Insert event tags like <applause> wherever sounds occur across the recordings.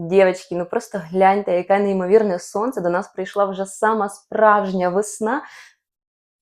Дівчатки, ну просто гляньте, яке неймовірне сонце. До нас прийшла вже сама справжня весна.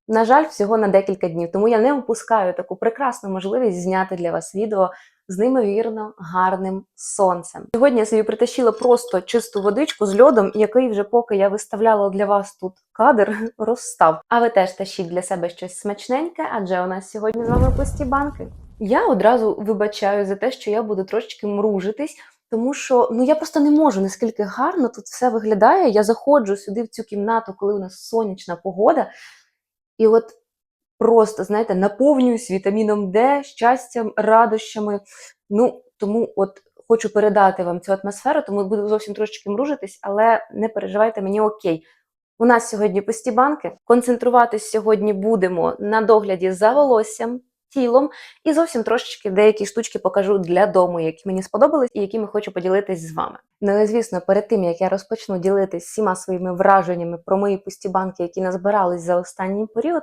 На жаль, всього на декілька днів, тому я не упускаю таку прекрасну можливість зняти для вас відео з неймовірно гарним сонцем. Сьогодні я собі притащила просто чисту водичку з льодом, який вже поки я виставляла для вас тут кадр, <laughs> розстав. А ви теж тащіть для себе щось смачненьке, адже у нас сьогодні з вами пусті банки. Я одразу вибачаю за те, що я буду трошечки мружитись. Тому що ну я просто не можу наскільки гарно тут все виглядає. Я заходжу сюди в цю кімнату, коли у нас сонячна погода, і от просто, знаєте, наповнююсь вітаміном Д, щастям, радощами. Ну, тому от хочу передати вам цю атмосферу, тому буду зовсім трошечки мружитись, але не переживайте, мені окей. У нас сьогодні пусті банки. Концентруватись сьогодні будемо на догляді за волоссям, тілом і зовсім трошечки деякі штучки покажу для дому, які мені сподобались і якими хочу поділитись з вами. Ну і звісно, перед тим як я розпочну ділитись всіма своїми враженнями про мої пусті банки, які назбирались за останній період.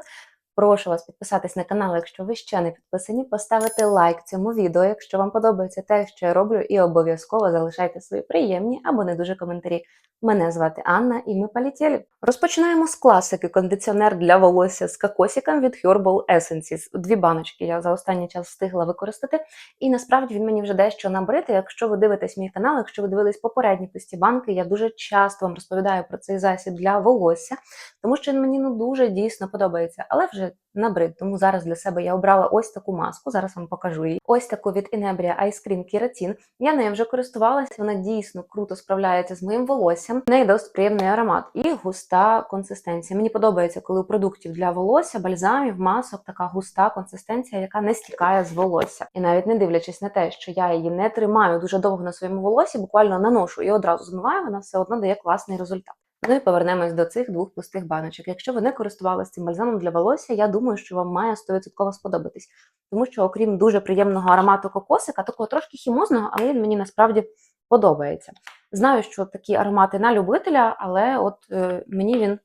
Прошу вас підписатись на канал, якщо ви ще не підписані, поставити лайк цьому відео, якщо вам подобається те, що я роблю, і обов'язково залишайте свої приємні або не дуже коментарі. Мене звати Анна, і ми полетіли. Розпочинаємо з класики кондиціонер для волосся з кокосиком від Herbal Essences. Дві баночки я за останній час встигла використати, і насправді він мені вже дещо набрити. Якщо ви дивитесь мій канал, якщо ви дивились попередні пусті банки, я дуже часто вам розповідаю про цей засіб для волосся, тому що він мені ну дуже дійсно подобається, але вже набрид. Тому зараз для себе я обрала ось таку маску. Зараз вам покажу її. Ось таку від Inebria Ice Cream Keratin. Я нею вже користувалася. Вона дійсно круто справляється з моїм волоссям. В неї досить приємний аромат і густа консистенція. Мені подобається, коли у продуктів для волосся, бальзамів, масок така густа консистенція, яка не стікає з волосся. І навіть не дивлячись на те, що я її не тримаю дуже довго на своєму волосі, буквально наношу і одразу змиваю, вона все одно дає класний результат. Ну і повернемось до цих двох пустих баночок. Якщо ви не користувалися цим бальзамом для волосся, я думаю, що вам має 100% сподобатись. Тому що, окрім дуже приємного аромату кокосика, такого трошки хімозного, але він мені насправді подобається. Знаю, що такі аромати на любителя, але от е, мені він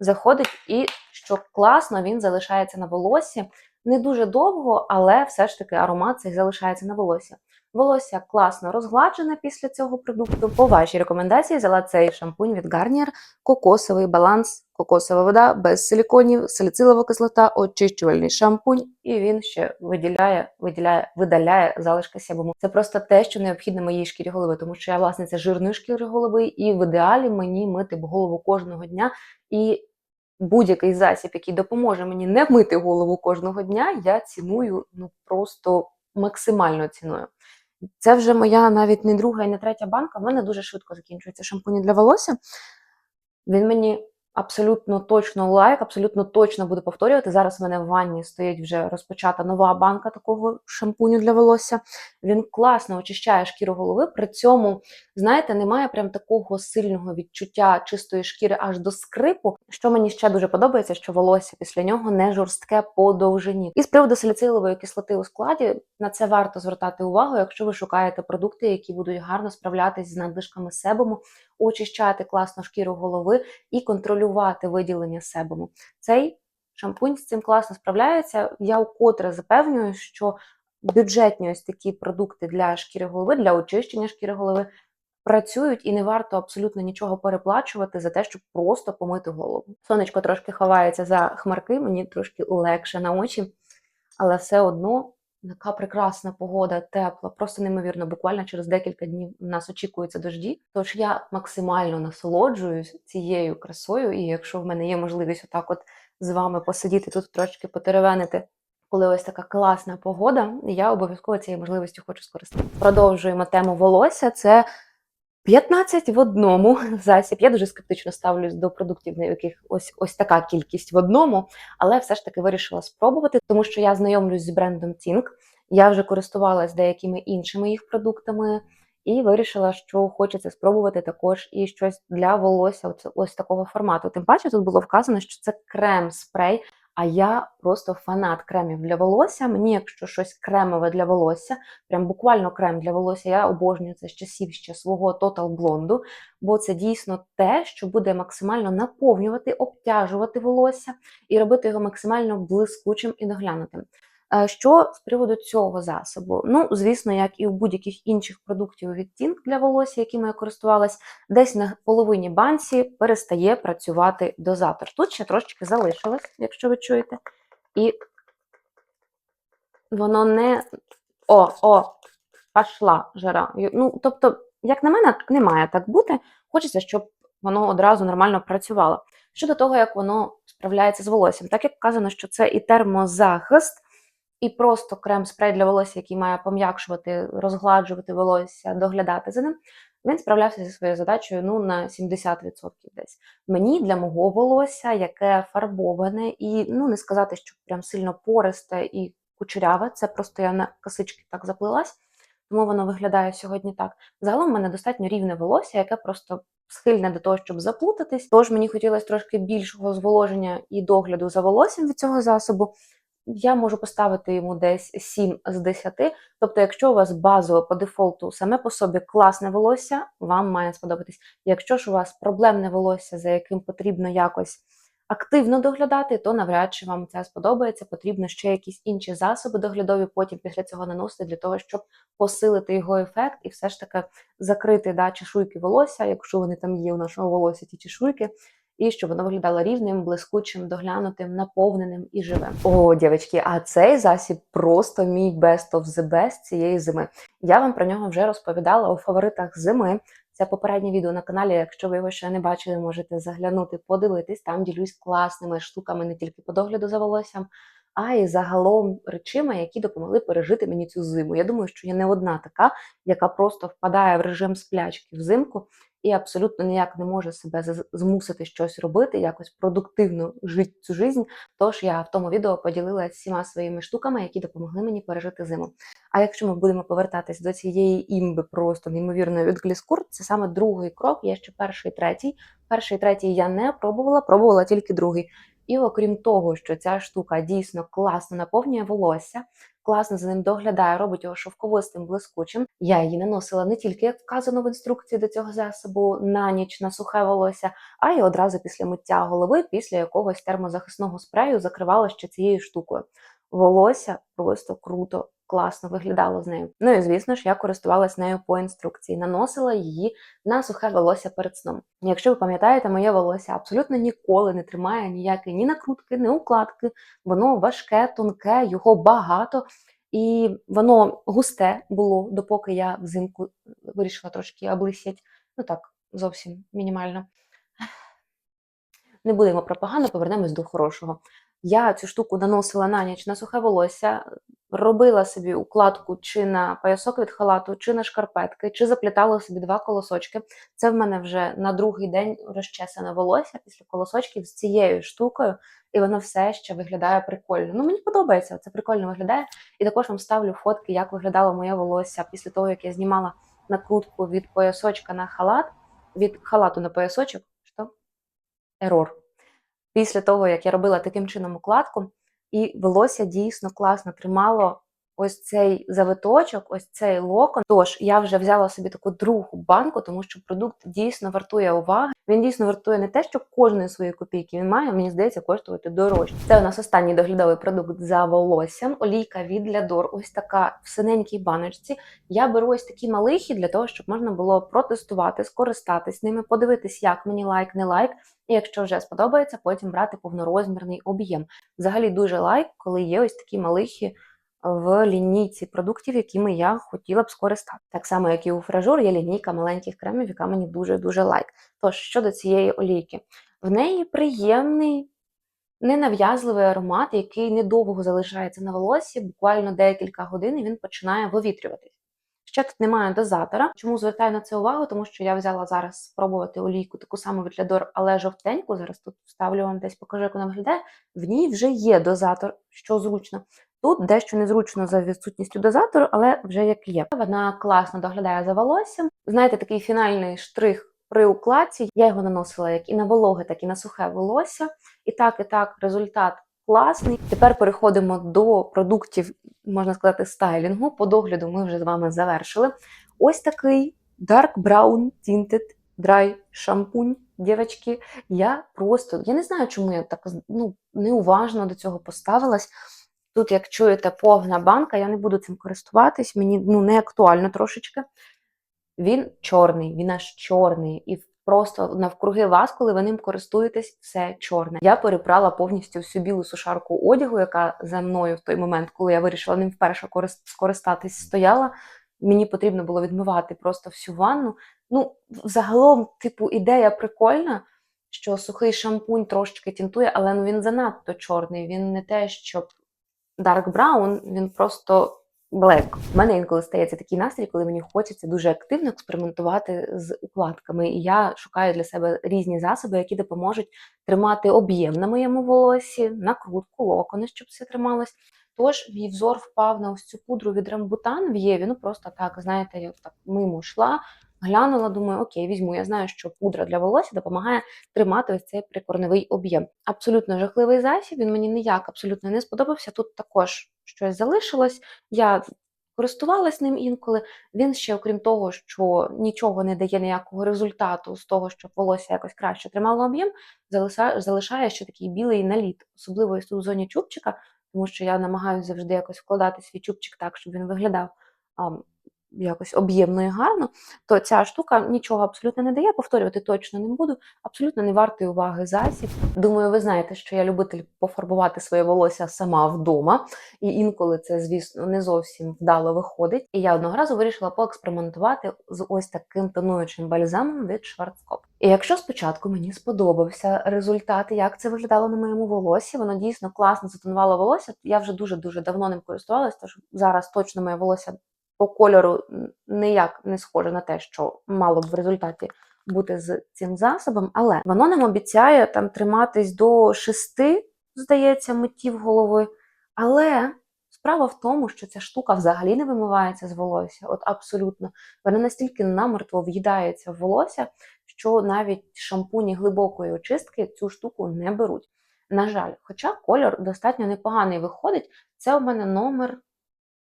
заходить і що класно, він залишається на волосі. Не дуже довго, але все ж таки аромат цей залишається на волосі. Волосся класно розгладжене після цього продукту. По вашій рекомендації взяла цей шампунь від Garnier, кокосовий баланс, кокосова вода без силіконів, саліцилова кислота, очищувальний шампунь, і він ще виділяє, виділяє, видаляє залишки себуму. Це просто те, що необхідно моїй шкірі голови, тому що я власниця жирної шкіри голови, і в ідеалі мені мити б голову кожного дня. І будь-який засіб, який допоможе мені не мити голову кожного дня, я ціную ну просто максимально ціною. Це вже моя навіть не друга і не третя банка. В мене дуже швидко закінчується шампуні для волосся. Він мені абсолютно точно лайк, абсолютно точно буду повторювати. Зараз в мене в ванні стоїть вже розпочата нова банка такого шампуню для волосся. Він класно очищає шкіру голови. При цьому, знаєте, немає прям такого сильного відчуття чистої шкіри аж до скрипу. Що мені ще дуже подобається, що волосся після нього не жорстке по довжині. І з приводу саліцилової кислоти у складі на це варто звертати увагу, якщо ви шукаєте продукти, які будуть гарно справлятись з надлишками себуму, очищати класно шкіру голови і контролювати виділення себуму. Цей шампунь з цим класно справляється. Я вкотре запевнюю, що бюджетні ось такі продукти для шкіри голови, для очищення шкіри голови працюють і не варто абсолютно нічого переплачувати за те, щоб просто помити голову. Сонечко трошки ховається за хмарки, мені трошки легше на очі, але все одно. Така прекрасна погода, тепла, просто неймовірно. Буквально через декілька днів нас очікуються дожді. Тож я максимально насолоджуюсь цією красою, і якщо в мене є можливість отак, от з вами посидіти тут трошки потеревенити, коли ось така класна погода, я обов'язково цією можливістю хочу скористатися. Продовжуємо тему волосся. Це 15 в одному <laughs> засіб. Я дуже скептично ставлюсь до продуктів, на яких ось ось така кількість в одному, але все ж таки вирішила спробувати, тому що я знайомлюсь з брендом Tink, я вже користувалась деякими іншими їх продуктами, і вирішила, що хочеться спробувати також і щось для волосся, ось, ось такого формату. Тим паче тут було вказано, що це крем-спрей. А я просто фанат кремів для волосся. Мені, якщо щось кремове для волосся, прям буквально крем для волосся, я обожнюю це з часів ще свого Total Blonde, бо це дійсно те, що буде максимально наповнювати, обтяжувати волосся і робити його максимально блискучим і доглянутим. Е, Що з приводу цього засобу? Ну, звісно, як і у будь-яких інших продуктів відтінок для волосся, якими я користувалась, десь на половині банці перестає працювати дозатор. Тут ще трошечки залишилось, якщо ви чуєте. І воно не. О, о, пішла жара. Ну, тобто, як на мене, не має так бути. Хочеться, щоб воно одразу нормально працювало. Щодо того, як воно справляється з волоссям, так як вказано, що це і термозахист, і просто крем-спрей для волосся, який має пом'якшувати, розгладжувати волосся, доглядати за ним, він справлявся зі своєю задачею ну, на 70% десь. Мені для мого волосся, яке фарбоване, і ну не сказати, що прям сильно пористе і кучеряве, це просто я на косички так заплилась, тому воно виглядає сьогодні так. Загалом в мене достатньо рівне волосся, яке просто схильне до того, щоб заплутатись. Тож мені хотілося трошки більшого зволоження і догляду за волоссям від цього засобу. Я можу поставити йому десь 7 з 10. Тобто, якщо у вас базово по дефолту саме по собі класне волосся, вам має сподобатись. Якщо ж у вас проблемне волосся, за яким потрібно якось активно доглядати, то навряд чи вам це сподобається. Потрібно ще якісь інші засоби доглядові потім після цього наносити для того, щоб посилити його ефект і все ж таки закрити да, чешуйки волосся, якщо вони там є у нашого волосся, ті чешуйки. І щоб воно виглядало рівним, блискучим, доглянутим, наповненим і живим. О, дівчатки, а цей засіб просто мій best of the best цієї зими. Я вам про нього вже розповідала у фаворитах зими. Це попереднє відео на каналі. Якщо ви його ще не бачили, можете заглянути, подивитись. Там ділюсь класними штуками не тільки по догляду за волоссям, а й загалом речима, які допомогли пережити мені цю зиму. Я думаю, що я не одна така, яка просто впадає в режим сплячки взимку і абсолютно ніяк не може себе змусити щось робити, якось продуктивно жити цю жизнь. Тож я в тому відео поділилася всіма своїми штуками, які допомогли мені пережити зиму. А якщо ми будемо повертатись до цієї імби просто неймовірної від Гліскур, це саме другий крок, є ще перший, третій. Перший, третій я не пробувала, пробувала тільки другий. І окрім того, що ця штука дійсно класно наповнює волосся, класно за ним доглядає, робить його шовковистим, блискучим. Я її наносила не тільки як вказано в інструкції до цього засобу на ніч на сухе волосся, а й одразу після миття голови, після якогось термозахисного спрею закривала ще цією штукою. Волосся просто круто, класно виглядало з нею. Ну і звісно ж, я користувалась нею по інструкції, наносила її на сухе волосся перед сном. Якщо ви пам'ятаєте, моє волосся абсолютно ніколи не тримає ніякі ні накрутки, ні укладки. Воно важке, тонке, його багато. І воно густе було, допоки я взимку вирішила трошки облисять. Ну так, зовсім мінімально. Не будемо про погано, повернемось до хорошого. Я цю штуку наносила на ніч на сухе волосся, робила собі укладку чи на поясок від халату, чи на шкарпетки, чи заплітала собі два колосочки. Це в мене вже на другий день розчесане волосся після колосочків з цією штукою, і воно все ще виглядає прикольно. Ну, мені подобається, це прикольно виглядає. І також вам ставлю фотки, як виглядало моє волосся після того, як я знімала накрутку від поясочка на халат, від халату на поясочок. Що? Ерор. Після того, як я робила таким чином укладку, і волосся дійсно класно тримало ось цей завиточок, ось цей локон. Тож я вже взяла собі таку другу банку, тому що продукт дійсно вартує уваги. Він дійсно вартує не те, що кожної своєї копійки він має, мені здається, коштувати дорожче. Це у нас останній доглядовий продукт за волоссям. Олійка від Лядор, ось така в синенькій баночці. Я беру ось такі малихи для того, щоб можна було протестувати, скористатись ними, подивитись, як мені лайк, не лайк. І якщо вже сподобається, потім брати повнорозмірний об'єм. Взагалі дуже лайк, коли є ось такі малихи в лінійці продуктів, якими я хотіла б скористати. Так само, як і у фражур, є лінійка маленьких кремів, яка мені дуже-дуже лайк. Тож, щодо цієї олійки, в неї приємний, ненав'язливий аромат, який недовго залишається на волосі, буквально декілька годин, і він починає вивітрюватись. Ще тут немає дозатора. Чому звертаю на це увагу? Тому що я взяла зараз спробувати олійку таку саму від Лядор, але жовтеньку. Зараз тут вставлю вам десь покажу, як вона виглядає. В ній вже є дозатор, що зручно. Тут дещо незручно за відсутністю дозатору, але вже як є. Вона класно доглядає за волоссям. Знаєте, такий фінальний штрих при укладці. Я його наносила як і на вологе, так і на сухе волосся. І так, і так, результат класний. Тепер переходимо до продуктів, можна сказати, стайлінгу. По догляду ми вже з вами завершили. Ось такий Dark Brown Tinted Dry шампунь. Дівчатки, я просто я не знаю, чому я так ну, неуважно до цього поставилась. Тут, як чуєте, повна банка, я не буду цим користуватись, мені ну, не актуально трошечки. Він чорний, він аж чорний. І просто навкруги вас, коли ви ним користуєтесь, все чорне. Я перепрала повністю всю білу сушарку одягу, яка за мною в той момент, коли я вирішила ним вперше скористатись, стояла. Мені потрібно було відмивати просто всю ванну. Ну, взагалом, типу, ідея прикольна, що сухий шампунь трошечки тінтує, але ну він занадто чорний. Він не те, щоб Dark Brown, він просто black. У мене інколи стається такий настрій, коли мені хочеться дуже активно експериментувати з укладками. І я шукаю для себе різні засоби, які допоможуть тримати об'єм на моєму волосі, накрутку, локони, щоб все трималось. Тож мій взор впав на ось цю пудру від Рамбутан в Єві. Ну просто так, знаєте, я так мимо йшла, глянула, думаю, окей, візьму. Я знаю, що пудра для волосся допомагає тримати ось цей прикорневий об'єм. Абсолютно жахливий засіб. Він мені ніяк абсолютно не сподобався. Тут також щось залишилось. Я користувалась ним інколи. Він ще, окрім того, що нічого не дає ніякого результату з того, щоб волосся якось краще тримало об'єм, залишає ще такий білий наліт, особливо в зоні чубчика, тому що я намагаюся завжди якось вкладати свій чубчик так, щоб він виглядав якось об'ємно і гарно, то ця штука нічого абсолютно не дає. Повторювати точно не буду. Абсолютно не вартий уваги засіб. Думаю, ви знаєте, що я любитель пофарбувати своє волосся сама вдома, і інколи це, звісно, не зовсім вдало виходить. І я одного разу вирішила поекспериментувати з ось таким тонуючим бальзамом від Schwarzkopf. І якщо спочатку мені сподобався результат, як це виглядало на моєму волосі, воно дійсно класно затонувало волосся. Я вже дуже дуже давно ним користувалася, тож зараз точно моє волосся по кольору ніяк не схоже на те, що мало б в результаті бути з цим засобом, але воно нам обіцяє там триматись до шести, здається, миттів голови. Але справа в тому, що ця штука взагалі не вимивається з волосся, от абсолютно. Вона настільки намертво в'їдається в волосся, що навіть шампуні глибокої очистки цю штуку не беруть. На жаль, хоча кольор достатньо непоганий виходить, це у мене номер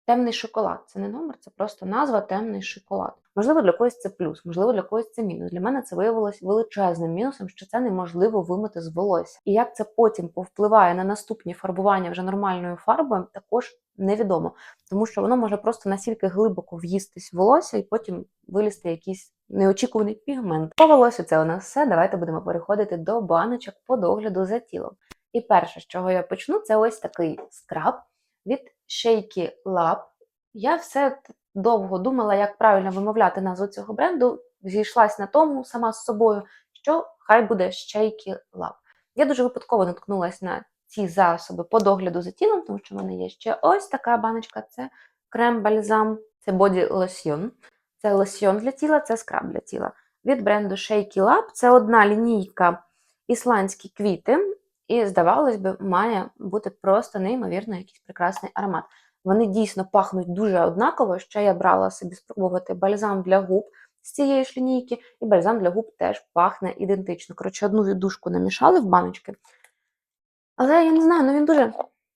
темний шоколад. Це не номер, це просто назва темний шоколад. Можливо, для когось це плюс, можливо, для когось це мінус. Для мене це виявилось величезним мінусом, що це неможливо вимити з волосся. І як це потім повпливає на наступні фарбування вже нормальною фарбою, також невідомо, тому що воно може просто настільки глибоко в'їстись в волосся і потім вилізти якийсь неочікуваний пігмент. По волосю це у нас все. Давайте будемо переходити до баночок по догляду за тілом. І перше, з чого я почну, це ось такий скраб від Shaky Lab. Я все довго думала, як правильно вимовляти назву цього бренду. Зійшлась на тому сама з собою, що хай буде Shaky Lab. Я дуже випадково наткнулася на ці засоби по догляду за тілом, тому що в мене є ще ось така баночка: це крем-бальзам, це боді лосьйон. Це лосьйон для тіла, це скраб для тіла. Від бренду Shaky Lab це одна лінійка ісландські квіти. І, здавалось би, має бути просто неймовірно якийсь прекрасний аромат. Вони дійсно пахнуть дуже однаково. Ще я брала собі спробувати бальзам для губ з цієї ж лінійки, і бальзам для губ теж пахне ідентично. Коротше, одну віддушку намішали в баночки. Але я не знаю, ну він дуже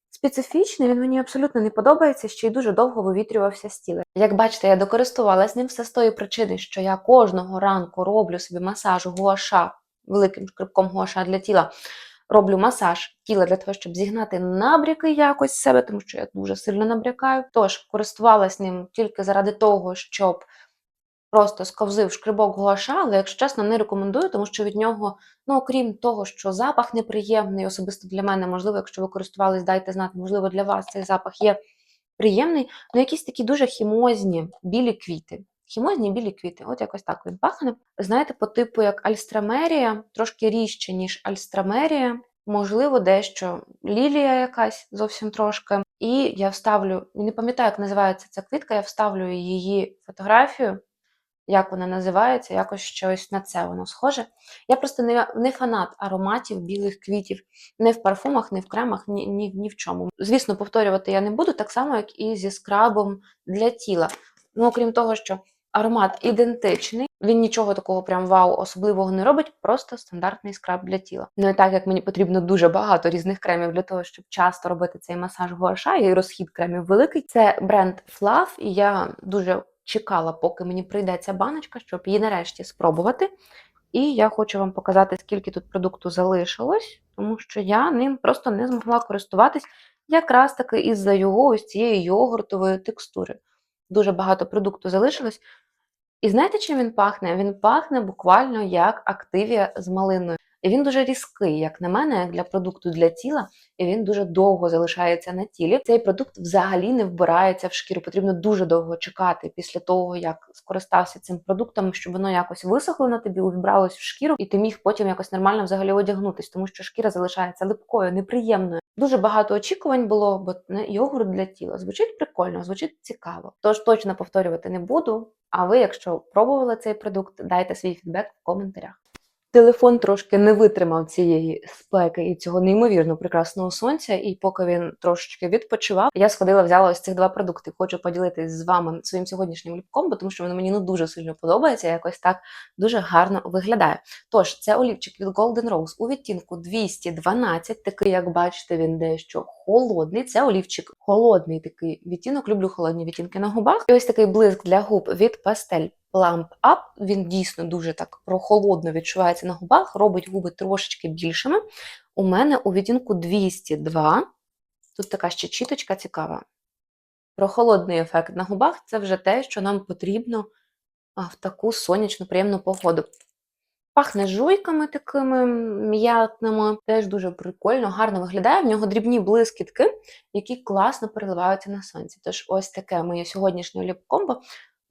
специфічний, він мені абсолютно не подобається, ще й дуже довго вивітрювався з тіла. Як бачите, я докористувалась ним все з тої причини, що я кожного ранку роблю собі масаж гуаша великим шкребком гуаша для тіла роблю масаж тіла для того, щоб зігнати набряки якось з себе, тому що я дуже сильно набрякаю. Тож користувалась ним тільки заради того, щоб просто сковзив шкрибок гуаша, але, якщо чесно, не рекомендую, тому що від нього, ну окрім того, що запах неприємний, особисто для мене, можливо, якщо ви користувались, дайте знати, можливо, для вас цей запах є приємний, ну якісь такі дуже хімозні білі квіти. Хімозні білі квіти, от якось так він пахне. Знаєте, по типу як альстрамерія, трошки ріжче, ніж альстрамерія, можливо, дещо лілія якась зовсім трошки. І я вставлю, не пам'ятаю, як називається ця квітка, я вставлю її фотографію, як вона називається, якось щось на це воно схоже. Я просто не, не фанат ароматів білих квітів, не в парфумах, не в кремах, ні, ні, ні в чому. Звісно, повторювати я не буду, так само, як і зі скрабом для тіла. Ну, окрім того, що аромат ідентичний, він нічого такого прям вау особливого не робить, просто стандартний скраб для тіла. Ну і так як мені потрібно дуже багато різних кремів для того, щоб часто робити цей масаж гуаша, і розхід кремів великий. Це бренд Fluff, і я дуже чекала, поки мені прийде ця баночка, щоб її нарешті спробувати. І я хочу вам показати, скільки тут продукту залишилось, тому що я ним просто не змогла користуватись. якраз таки із-за його ось цієї йогуртової текстури. Дуже багато продукту залишилось. І знаєте, чим він пахне? Він пахне буквально як активія з малиною. І він дуже різкий, як на мене, як для продукту для тіла, і він дуже довго залишається на тілі. Цей продукт взагалі не вбирається в шкіру. Потрібно дуже довго чекати після того, як скористався цим продуктом, щоб воно якось висохло на тобі, увібралось в шкіру, і ти міг потім якось нормально взагалі одягнутись, тому що шкіра залишається липкою, неприємною. Дуже багато очікувань було, бо йогурт для тіла. Звучить прикольно, звучить цікаво. Тож точно повторювати не буду. А ви, якщо пробували цей продукт, дайте свій фідбек в коментарях. Телефон трошки не витримав цієї спеки і цього неймовірно прекрасного сонця. І поки він трошечки відпочивав, я сходила, взяла ось цих два продукти. Хочу поділитись з вами своїм сьогоднішнім ліпком, бо тому що воно мені ну дуже сильно подобається. Якось так дуже гарно виглядає. Тож це олівчик від Golden Rose у відтінку 212, такий, як бачите, він дещо холодний. Це олівчик холодний такий відтінок. Люблю холодні відтінки на губах. І ось такий блиск для губ від Pastel Plump Up. Він дійсно дуже так прохолодно відчувається на губах, робить губи трошечки більшими. У мене у відтінку 202. Тут така ще чіточка цікава. Прохолодний ефект на губах це вже те, що нам потрібно в таку сонячну, приємну погоду. Пахне жуйками такими м'ятними, теж дуже прикольно, гарно виглядає. В нього дрібні блискітки, які класно переливаються на сонці. Тож ось таке моє сьогоднішнє ліп-комбо.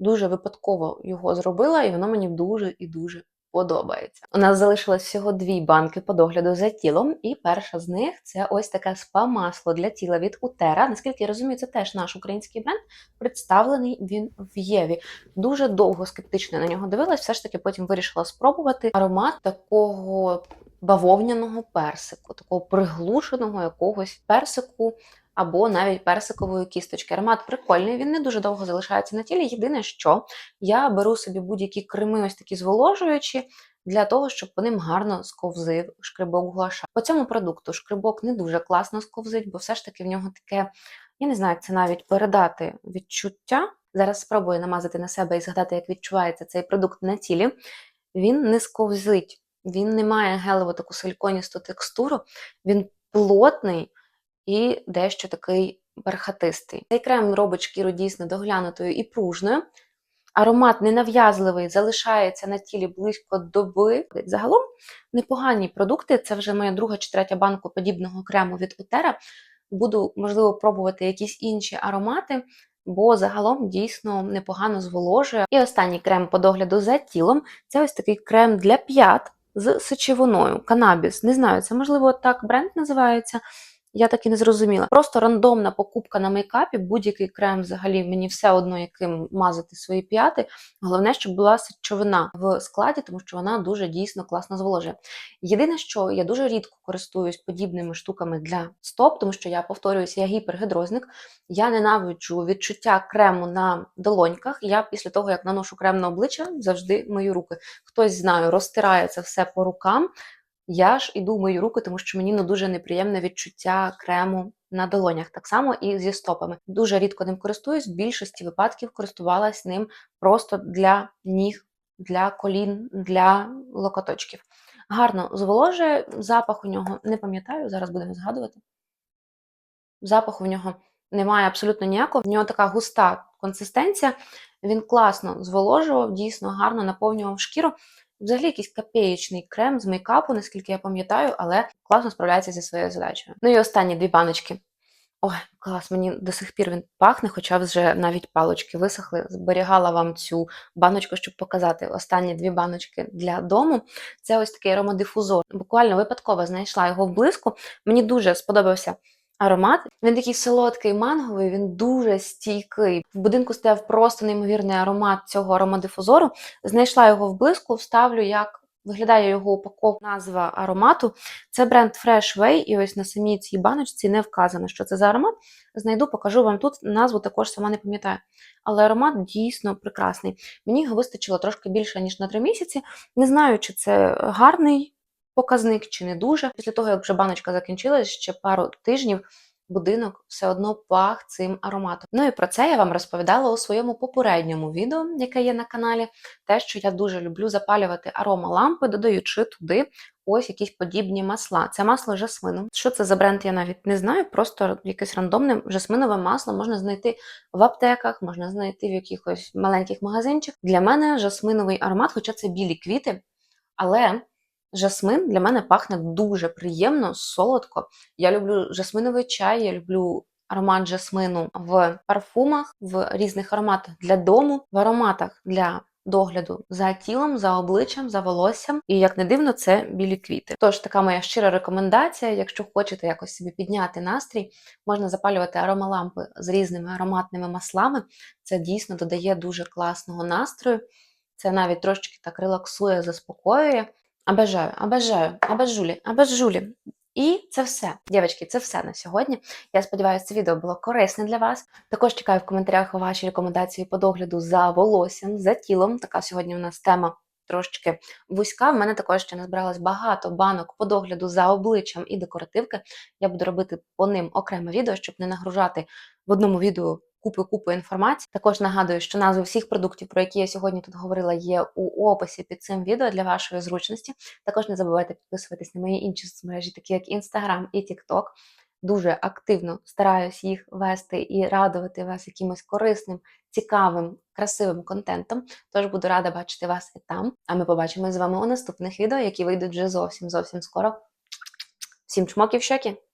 Дуже випадково його зробила, і воно мені дуже і дуже подобається. У нас залишилось всього дві банки по догляду за тілом, і перша з них це ось таке спа-масло для тіла від Утера. Наскільки я розумію, це теж наш український бренд. Представлений він в Єві. Дуже довго скептично на нього дивилась, все ж таки потім вирішила спробувати аромат такого бавовняного персику, такого приглушеного якогось персику. Або навіть персикової кісточки. Аромат прикольний, він не дуже довго залишається на тілі. Єдине, що я беру собі будь-які креми, ось такі зволожуючі, для того, щоб по ним гарно сковзив шкрибок гуаша. По цьому продукту шкрибок не дуже класно сковзить, бо все ж таки в нього таке, я не знаю, як це навіть передати відчуття. Зараз спробую намазати на себе і згадати, як відчувається цей продукт на тілі. Він не сковзить, він не має гелеву таку силіконісту текстуру, він плотний і дещо такий бархатистий. Цей крем робить шкіру дійсно доглянутою і пружною. Аромат ненав'язливий, залишається на тілі близько доби. Загалом непогані продукти. Це вже моя друга чи третя банка подібного крему від Утера. Буду, можливо, пробувати якісь інші аромати, бо загалом дійсно непогано зволожує. І останній крем по догляду за тілом це ось такий крем для п'ят з сечовиною. Канабіс. Не знаю, це можливо так бренд називається. Я так і не зрозуміла. Просто рандомна покупка на мейкапі, будь-який крем взагалі мені все одно, яким мазати свої п'яти. Головне, щоб була сечовина в складі, тому що вона дуже дійсно класно зволожує. Єдине, що я дуже рідко користуюсь подібними штуками для стоп, тому що я повторююся, я гіпергідрозник. Я ненавиджу відчуття крему на долоньках. Я після того, як наношу крем на обличчя, завжди мою руки. Хтось знаю, розтирає це все по рукам. Я ж іду мою руки, тому що мені ну, дуже неприємне відчуття крему на долонях. Так само і зі стопами. Дуже рідко ним користуюсь, в більшості випадків користувалась ним просто для ніг, для колін, для локоточків. Гарно зволожує, запах у нього не пам'ятаю, зараз будемо згадувати. Запаху в нього немає абсолютно ніякого. В нього така густа консистенція. Він класно зволожував, дійсно гарно наповнював шкіру. Взагалі якийсь копеєчний крем з мейкапу, наскільки я пам'ятаю, але класно справляється зі своєю задачею. Ну і останні дві баночки. Ой, клас, мені до сих пір він пахне, хоча вже навіть палочки висохли. Зберігала вам цю баночку, щоб показати останні дві баночки для дому. Це ось такий аромадифузор. Буквально випадково знайшла його в блиску. Мені дуже сподобався аромат. Він такий солодкий манговий, він дуже стійкий. В будинку стояв просто неймовірний аромат цього аромадифузору. Знайшла його в блиску, вставлю, як виглядає його упаковка, назва аромату. Це бренд Fresh Way, і ось на самій цій баночці не вказано, що це за аромат. Знайду, покажу вам тут. Назву також сама не пам'ятаю. Але аромат дійсно прекрасний. Мені його вистачило трошки більше, ніж на 3 місяці. Не знаю, чи це гарний показник чи не дуже. Після того, як вже баночка закінчилась, ще пару тижнів будинок все одно пах цим ароматом. Ну і про це я вам розповідала у своєму попередньому відео, яке є на каналі. Те, що я дуже люблю запалювати аромалампи, додаючи туди ось якісь подібні масла. Це масло жасмину. Що це за бренд, я навіть не знаю. Просто якесь рандомне жасминове масло можна знайти в аптеках, можна знайти в якихось маленьких магазинчиках. Для мене жасминовий аромат, хоча це білі квіти, але жасмин для мене пахне дуже приємно, солодко. Я люблю жасминовий чай, я люблю аромат жасмину в парфумах, в різних ароматах для дому, в ароматах для догляду за тілом, за обличчям, за волоссям. І як не дивно, це білі квіти. Тож така моя щира рекомендація. Якщо хочете якось собі підняти настрій, можна запалювати аромалампи з різними ароматними маслами. Це дійсно додає дуже класного настрою. Це навіть трошечки так релаксує, заспокоює. Обожаю, обожаю, обожулі, обожулі. І це все, дівчатки, це все на сьогодні. Я сподіваюся, це відео було корисне для вас. Також чекаю в коментарях ваші рекомендації по догляду за волоссям, за тілом. Така сьогодні у нас тема трошечки вузька. В мене також ще назбиралось багато банок по догляду за обличчям і декоративки. Я буду робити по ним окреме відео, щоб не нагружати в одному відео купи-купи інформації. Також нагадую, що назви всіх продуктів, про які я сьогодні тут говорила, є у описі під цим відео для вашої зручності. Також не забувайте підписуватись на мої інші соцмережі, такі як Instagram і TikTok. Дуже активно стараюсь їх вести і радувати вас якимось корисним, цікавим, красивим контентом. Тож буду рада бачити вас і там. А ми побачимось з вами у наступних відео, які вийдуть вже зовсім зовсім скоро. Всім чмоків щоки!